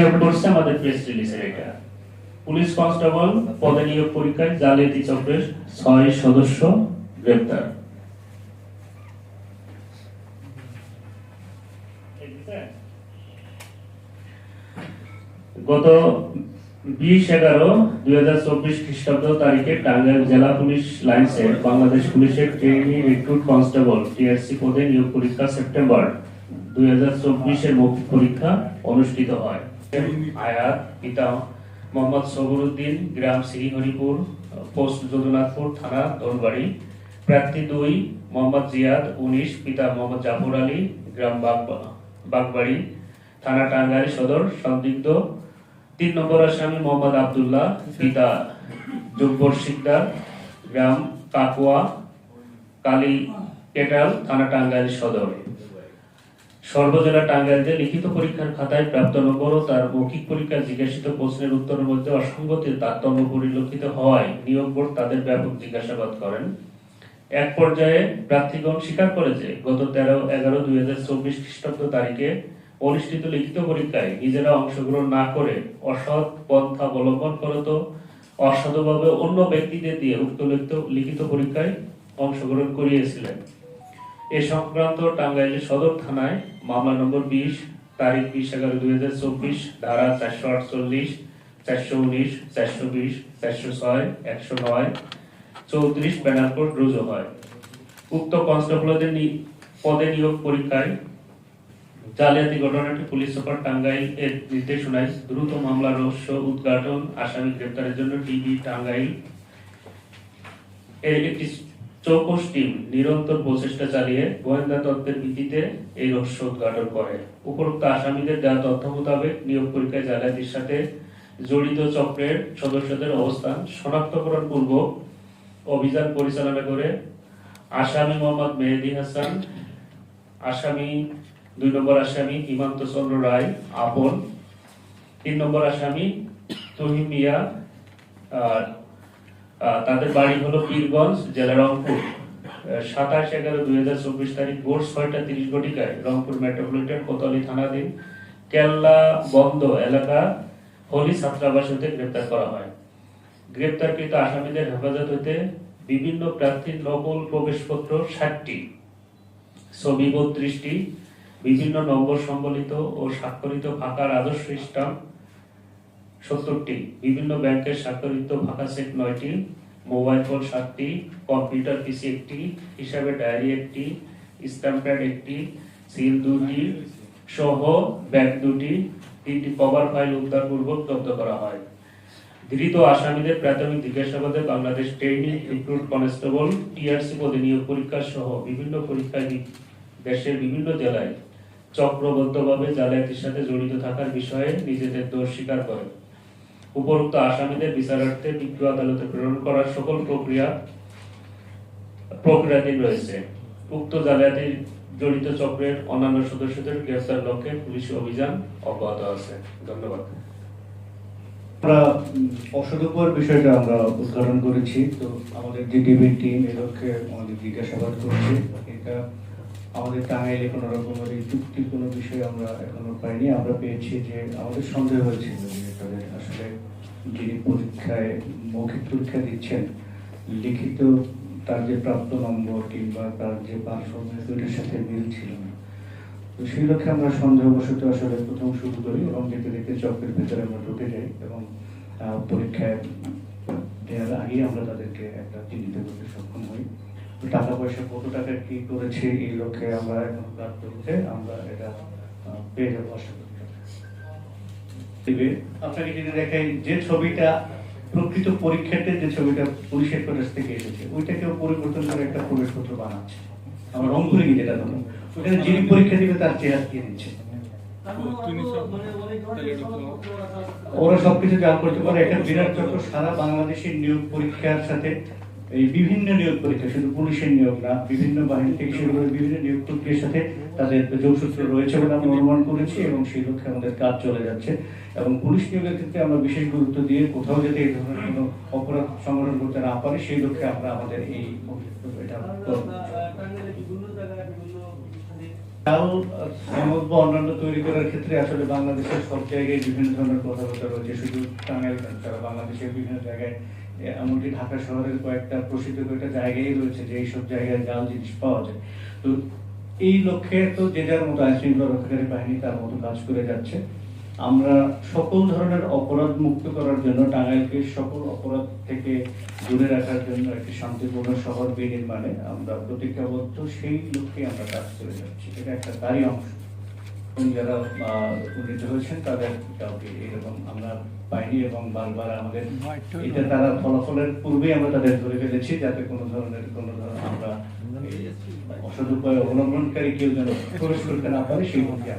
Out করছে আমাদের press রিলিজের এটা। পুলিশ কনস্টেবল পদে নিয়োগ পরীক্ষায় জালিয়াতি চক্রের ছয় সদস্য গ্রেপ্তার। গত বিশ এগারো দুই হাজার চব্বিশ খ্রিস্টাব্দ তারিখে টাঙ্গাইল জেলা পুলিশ লাইন্সে বাংলাদেশ পুলিশের ট্রেনি রিক্রুট কনস্টেবল টিআরসি পদে নিয়োগ পরীক্ষা সেপ্টেম্বর দুই হাজার চব্বিশের মৌখিক পরীক্ষা অনুষ্ঠিত হয়। আয়াত, পিতা মোহাম্মদ সবরুদ্দিন, গ্রাম শ্রীহরিপুর থানা, দোলবাড়ি। প্রার্থী দুই, মোহাম্মদ জিয়াদ, উনিশ, পিতা মোহাম্মদ জাফর আলী, গ্রাম বাগ- বাগবাড়ি। থানা টাঙ্গাইল সদর, সন্দিগ্ধ। তিন নম্বর আসামি মোহাম্মদ আব্দুল্লাহ, পিতা জব্বর শিকদার, গ্রাম কাকুয়া কালী কেটাল থানা টাঙ্গাইল সদর। সর্বজেলা টাঙ্গাইলতে লিখিত পরীক্ষার খাতায় প্রাপ্ত নম্বর ও তার মৌখিক পরীক্ষায় জিজ্ঞাসিত প্রশ্নের উত্তরের মধ্যে অসঙ্গতির তারতম্য পরিলক্ষিত হওয়ায় নিয়োগ বোর্ড তাদের ব্যাপক জিজ্ঞাসাবাদ করেন। এক পর্যায়ে প্রার্থীগণ স্বীকার করে যে গত তেরো এগারো দুই হাজার চব্বিশ খ্রিস্টাব্দ তারিখে অনুষ্ঠিত লিখিত পরীক্ষায় নিজেরা অংশগ্রহণ না করে অসৎ পন্থা অবলম্বন করত, অসাধুভাবে অন্য ব্যক্তিদের দিয়ে উক্ত লিখিত পরীক্ষায় অংশগ্রহণ করিয়েছিলেন। এ সংক্রান্ত টাঙ্গাইলের সদর থানায় মামলা নম্বর বিশ, তারিখ বিশ এগারো দুই হাজার চব্বিশ, ধারা চারশো আটচল্লিশ, চারশো উনিশ, চারশো বিশ, চারশো ছয়, একশো নয়, চৌত্রিশ কোড রুজু হয়। উক্ত কনস্টেবলদের পদে নিয়োগ পরীক্ষায় জালিয়াতি ঘটনাটি পুলিশ সুপার টাঙ্গাইল এর নির্দেশনায় দ্রুত মামলা রহস্য উদ্ঘাটন, আসামি গ্রেপ্তারের জন্য ডিবি টাঙ্গাইল এর একটি চৌকস টিম নিরন্তর প্রচেষ্টা চালিয়ে গোয়েন্দা তত্ত্বের ভিত্তিতে এই রহস্য উদ্ঘাটন করে। উপরোক্ত আসামিদের দেওয়া তথ্য মোতাবেক নিয়োগ পরীক্ষায় জালিয়াতির সাথে জড়িত চক্রের সদস্যদের অবস্থান শনাক্তকরণ পূর্বক অভিযান পরিচালনা করে আসামি মোহাম্মদ মেহেদি হাসান, আসামি দুই নম্বর আসামি হিমান্ত চন্দ্র রায়, আপন তিন নম্বর আসামি তহিম মিয়া তাদের বাড়ি হলো পীরগঞ্জ, জেলা রংপুর। সাতাশ এগারো দুই হাজার চব্বিশ তারিখ ভোর ছয়টা তিরিশ ঘটিকায় রংপুর মেট্রোপলিটন কোতোয়ালি থানাধীন কেল্লা বন্ধ এলাকা হলি ছাত্রাবাস হতে গ্রেপ্তার করা হয়। গ্রেপ্তারকৃত আসামিদের হেফাজত হতে বিভিন্ন প্রার্থীর নকল প্রবেশপত্র ষাটটি, ছবি বত্রিশটি, বিভিন্ন নম্বর সম্বলিত ও স্বাক্ষরিত ফাঁকার আদর্শ স্টাম্প সত্তরটি। বিভিন্ন ব্যাংকের স্বাক্ষরিত ফাঁকা চেক নয়টি, মোবাইল ফোন সাতটি, কম্পিউটার পিসি একটি, হিসাবে ডায়েরি একটি, স্ট্যাম্প প্যাড একটি সিল দুটি সহ ব্যাগ দুটি। তিনটি কভার ফাইল উদ্ধারপূর্বক জব্দ করা হয়। ধৃত আসামিদের প্রাথমিক জিজ্ঞাসাবাদে Bangladesh training recruit constable TRC পদে নিয়োগ পরীক্ষা সহ বিভিন্ন পরীক্ষায় দেশের বিভিন্ন জেলায় চক্রবদ্ধভাবে জালিয়াতির সাথে জড়িত থাকার বিষয়ে নিজেদের দোষ স্বীকার করে। উপরোক্ত আসামিদের বিচারার্থে বিজ্ঞ আদালতে প্রেরণ করার সকল প্রক্রিয়া প্রক্রিয়াধীন রয়েছে। উক্ত জালিয়াতি জড়িত চক্রের অন্যান্য সদস্যদের গ্রেফতার লক্ষ্যে পুলিশ অভিযান অব্যাহত আছে। ধন্যবাদ। আমরা অসদুপর বিষয়টা আমরা উদ্ঘাটন করেছি। তো আমাদের যে ডিবেট টিম এ লক্ষ্যে আমাদের জিজ্ঞাসাবাদ করছে। এটা আমাদের কোনো রকমের এই চুক্তির কোনো বিষয় আমরা এখনও পাইনি। আমরা পেয়েছি যে আমাদের সন্দেহ হয়েছিল যে তাদের আসলে যিনি পরীক্ষায়, মৌখিক পরীক্ষা দিচ্ছেন, লিখিত তার যে প্রাপ্ত নম্বর কিংবা তার যে পারফরমেন্স ওইটার সাথে মিল ছিল না। তো সেই লক্ষ্যে আমরা সন্দেহবশত আসলে প্রথম শুরু করি এবং যেতে দেখতে চক্রের ভেতরে আমরা ঢুকে যাই এবং পরীক্ষায় দেওয়ার আগে আমরা তাদেরকে একটা চিহ্নিত করতে সক্ষম হই। টাকা পয়সা কত টাকা কি করেছে এই লক্ষ্যে আমরা এখন প্রাপ্ত হতে আমরা এটা পেয়ে যাব আশা করি। আপনাকে যদি দেখাই যে ছবিটা প্রকৃত পরীক্ষাতে যে ছবিটা থেকে এসেছে, ওইটাকেও পরিবর্তন করে একটা প্রবেশপত্র বানাচ্ছে। আমার যেটা ওখানে যিনি পরীক্ষা দিবে তার দিচ্ছে। ওরা সবকিছু যা করতে পারে একটা বিরাট চক্র সারা বাংলাদেশের নিয়োগ পরীক্ষার সাথে এই বিভিন্ন নিয়োগ পরীক্ষা, শুধু পুলিশের নিয়োগ না, বিভিন্ন বাহিনী থেকে শুরু করে বিভিন্ন নিয়োগ প্রক্রিয়ার সাথে তাদের যোগসূত্র রয়েছে বলে আমরা অনুমান করেছি এবং সেই লক্ষ্যে আমাদের কাজ চলে যাচ্ছে। এবং পুলিশ নিয়োগের ক্ষেত্রে আমরা বিশেষ গুরুত্ব দিয়ে কোথাও যাতে এই ধরনের কোনো অপরাধ সংগঠন করতে না পারে, সেই লক্ষ্যে আমরা আমাদের এই অন্যান্য তৈরি করার ক্ষেত্রে আসলে বাংলাদেশের সব জায়গায় বিভিন্ন ধরনের কথাবার্তা রয়েছে। শুধু টাঙ্গাইল বাংলাদেশের বিভিন্ন জায়গায় এমনকি ঢাকা শহরের কয়েকটা প্রসিদ্ধ কয়েকটা জায়গায় রয়েছে যে এইসব জায়গায় জাল জিনিস পাওয়া যায়। তো এই লক্ষ্যে তো যে যার মতো আইন শৃঙ্খলা রক্ষাকারী বাহিনী তার মতো কাজ করে যাচ্ছে। আমরা সকল ধরনের অপরাধ মুক্ত করার জন্য টাঙ্গাইলকে সকল অপরাধ থেকে দূরে রাখার জন্য একটি শান্তিপূর্ণ শহর বিনির্মাণে আমরা প্রতিজ্ঞাবদ্ধ, সেই লক্ষ্যে আমরা কাজ করে যাচ্ছি। এটা একটা তারই অংশ। যারা উন্নীত হয়েছেন তাদের কাউকে এরকম আমরা পাইনি এবং বারবার আমাদের এটা তারা ফলাফলের পূর্বেই আমরা তাদের ধরে ফেলেছি যাতে কোনো ধরনের কোনো ধরনের আমরা অসদুপায় উপায় অবলম্বনকারী কেউ যেন প্রবেশ করতে না পারে সেই করছি।